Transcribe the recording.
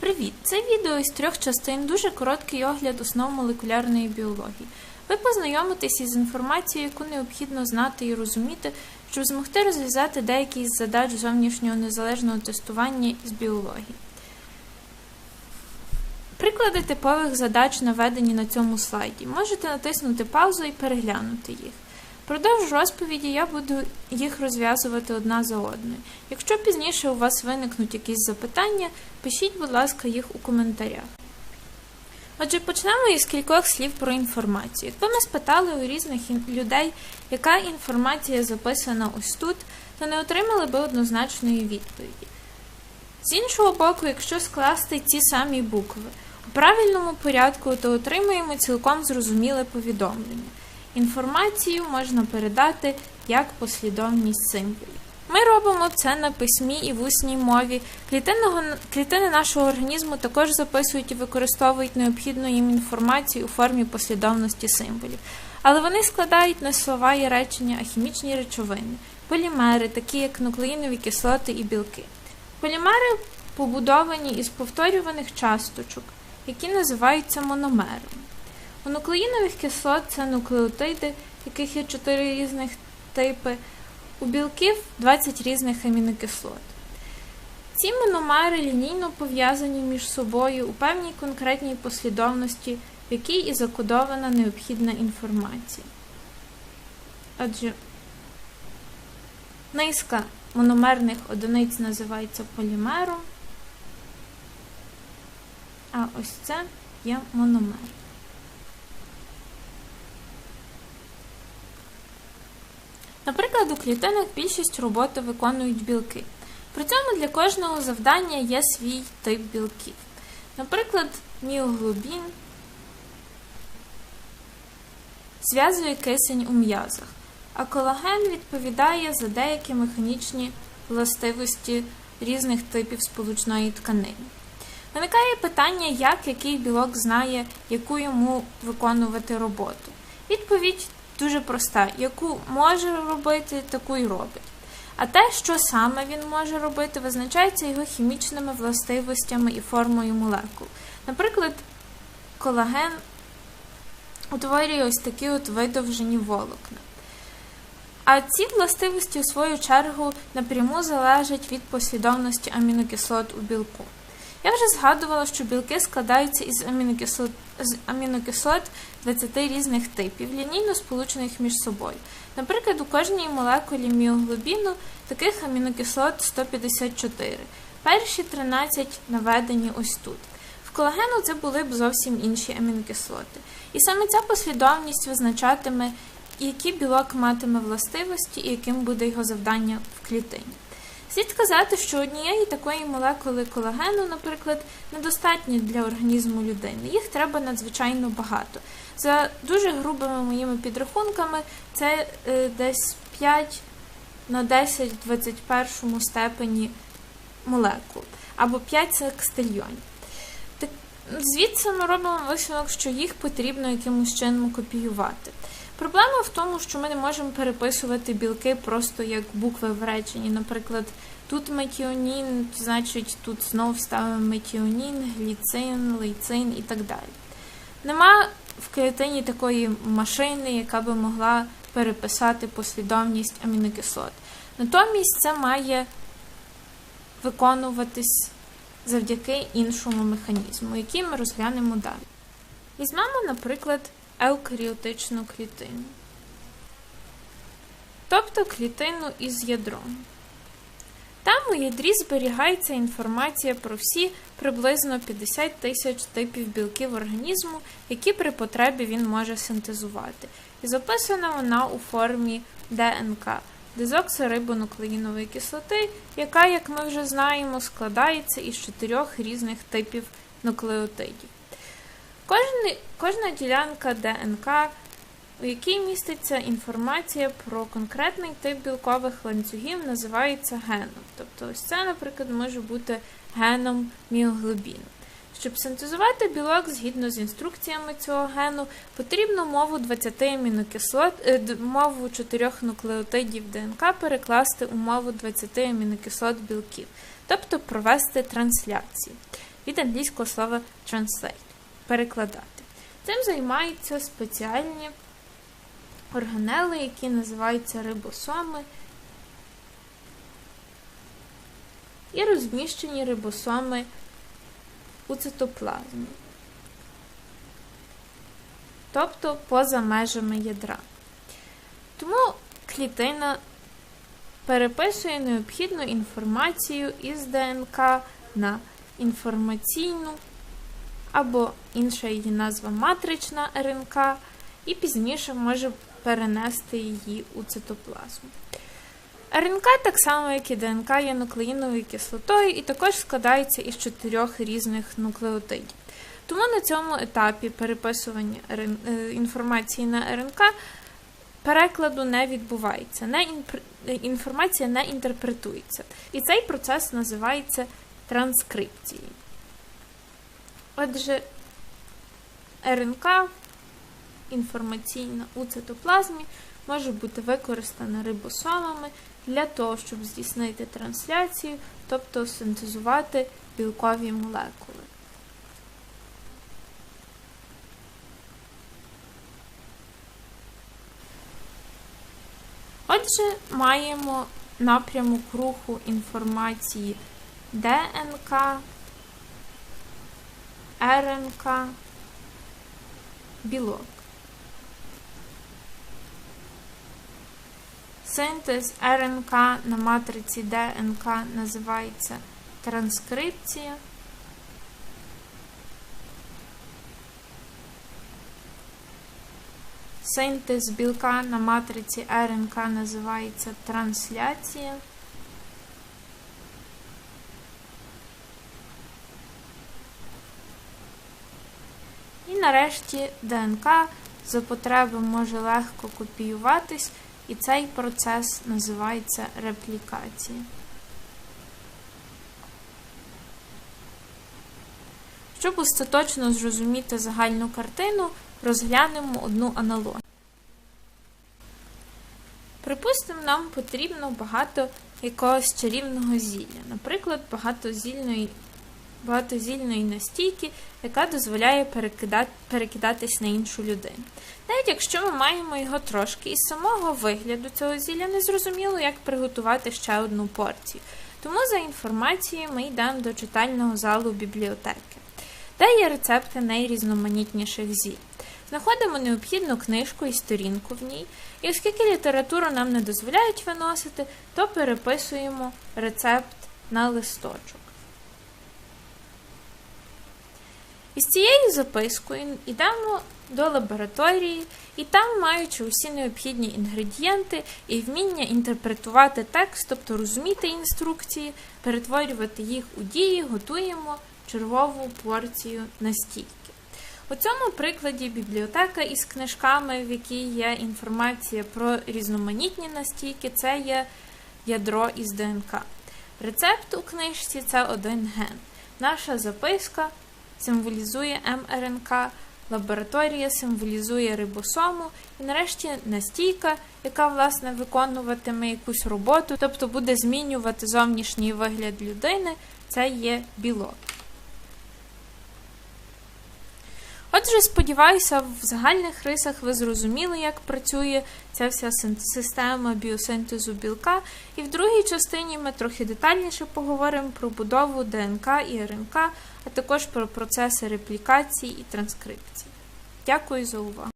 Привіт! Це відео із трьох частин, дуже короткий огляд основ молекулярної біології. Ви познайомитесь із інформацією, яку необхідно знати і розуміти, щоб змогти розв'язати деякі із задач зовнішнього незалежного тестування з біології. Приклади типових задач наведені на цьому слайді. Можете натиснути паузу і переглянути їх. Продовж розповіді я буду їх розв'язувати одна за одною. Якщо пізніше у вас виникнуть якісь запитання, пишіть, будь ласка, їх у коментарях. Отже, почнемо із кількох слів про інформацію. Якби ми спитали у різних людей, яка інформація записана ось тут, то не отримали би однозначної відповіді. З іншого боку, якщо скласти ці самі букви у правильному порядку, то отримуємо цілком зрозуміле повідомлення. Інформацію можна передати як послідовність символів. Ми робимо це на письмі і в усній мові. Клітини нашого організму також записують і використовують необхідну їм інформацію у формі послідовності символів. Але вони складають не слова і речення, а хімічні речовини, полімери, такі як нуклеїнові кислоти і білки. Полімери побудовані із повторюваних часточок, які називаються мономерами. У нуклеїнових кислот це нуклеотиди, яких є 4 різних типи, у білків 20 різних амінокислот. Ці мономери лінійно пов'язані між собою у певній конкретній послідовності, в якій і закодована необхідна інформація. Отже, низка мономерних одиниць називається полімером, а ось це є мономер. Наприклад, у клітинах більшість роботи виконують білки. При цьому для кожного завдання є свій тип білків. Наприклад, міоглобін зв'язує кисень у м'язах, а колаген відповідає за деякі механічні властивості різних типів сполучної тканини. Виникає питання, як який білок знає, яку йому виконувати роботу. Відповідь дуже проста, яку може робити, таку й робить. А те, що саме він може робити, визначається його хімічними властивостями і формою молекул. Наприклад, колаген утворює ось такі от видовжені волокна. А ці властивості, у свою чергу, напряму залежать від послідовності амінокислот у білку. Я вже згадувала, що білки складаються із амінокислот, з амінокислот 20 різних типів, лінійно сполучених між собою. Наприклад, у кожній молекулі міоглобіну таких амінокислот 154. Перші 13 наведені ось тут. В колагену це були б зовсім інші амінокислоти. І саме ця послідовність визначатиме, який білок матиме властивості і яким буде його завдання в клітині. Слід сказати, що однієї такої молекули колагену, наприклад, недостатньо для організму людини. Їх треба надзвичайно багато. За дуже грубими моїми підрахунками, це е, десь 5 на 10 в 21 степені молекул або 5 секстильйонів. Звідси ми робимо висновок, що їх потрібно якимось чином копіювати. Проблема в тому, що ми не можемо переписувати білки просто як букви в реченні. Наприклад, тут метіонін, значить тут знов ставимо метіонін, гліцин, лейцин і так далі. Нема в клітині такої машини, яка би могла переписати послідовність амінокислот. Натомість це має виконуватись завдяки іншому механізму, який ми розглянемо далі. Візьмемо, наприклад, еукаріотичну клітину, тобто клітину із ядром. Там у ядрі зберігається інформація про всі приблизно 50 тисяч типів білків організму, які при потребі він може синтезувати. І записана вона у формі ДНК дезоксирибонуклеїнової кислоти, яка, як ми вже знаємо, складається із чотирьох різних типів нуклеотидів. Кожна, кожна ділянка ДНК, у якій міститься інформація про конкретний тип білкових ланцюгів, називається геном. Тобто, ось це, наприклад, може бути геном міоглобіну. Щоб синтезувати білок згідно з інструкціями цього гену, потрібно мову 20 амінокислот, мову 4 нуклеотидів ДНК перекласти у мову 20 амінокислот білків, тобто провести трансляцію. від англійського слова translate перекладати. Цим займаються спеціальні органели, які називаються рибосоми. І розміщені рибосоми у цитоплазмі, тобто поза межами ядра. Тому клітина переписує необхідну інформацію із ДНК на інформаційну або інша її назва матрична РНК, і пізніше може перенести її у цитоплазму. РНК, так само як і ДНК, є нуклеїновою кислотою і також складається із чотирьох різних нуклеотидів. Тому на цьому етапі переписування е, інформації на РНК перекладу не відбувається, не інпр... е, інформація не інтерпретується. І цей процес називається транскрипцією. Отже, РНК інформаційна у цитоплазмі може бути використана рибосомами для того, щоб здійснити трансляцію, тобто синтезувати білкові молекули. Отже, маємо напрямок руху інформації ДНК, РНК, білок. Синтез РНК на матриці ДНК називається транскрипція. Синтез білка на матриці РНК називається трансляція. Нарешті ДНК за потреби може легко копіюватись, і цей процес називається реплікація. Щоб остаточно зрозуміти загальну картину, розглянемо одну аналогію. Припустимо, нам потрібно багато якогось чарівного зілля, наприклад, багатозільної, багатозільної настійки, яка дозволяє перекидати, перекидатись на іншу людину. Навіть якщо ми маємо його трошки, із самого вигляду цього зілля не зрозуміло, як приготувати ще одну порцію. Тому за інформацією ми йдемо до читального залу бібліотеки, де є рецепти найрізноманітніших зіль. Знаходимо необхідну книжку і сторінку в ній, і оскільки літературу нам не дозволяють виносити, то переписуємо рецепт на листочок. Із цією запискою йдемо до лабораторії, і там, маючи усі необхідні інгредієнти і вміння інтерпретувати текст, тобто розуміти інструкції, перетворювати їх у дії, готуємо чергову порцію настійки. У цьому прикладі бібліотека із книжками, в якій є інформація про різноманітні настійки, це є ядро із ДНК. Рецепт у книжці це один ген. Наша записка символізує мРНК, лабораторія символізує рибосому, і нарешті настійка, яка власне виконуватиме якусь роботу, тобто буде змінювати зовнішній вигляд людини, це є білок. Отже, сподіваюся, в загальних рисах ви зрозуміли, як працює ця вся система біосинтезу білка. І в другій частині ми трохи детальніше поговоримо про будову ДНК і РНК, а також про процеси реплікації і транскрипції. Дякую за увагу!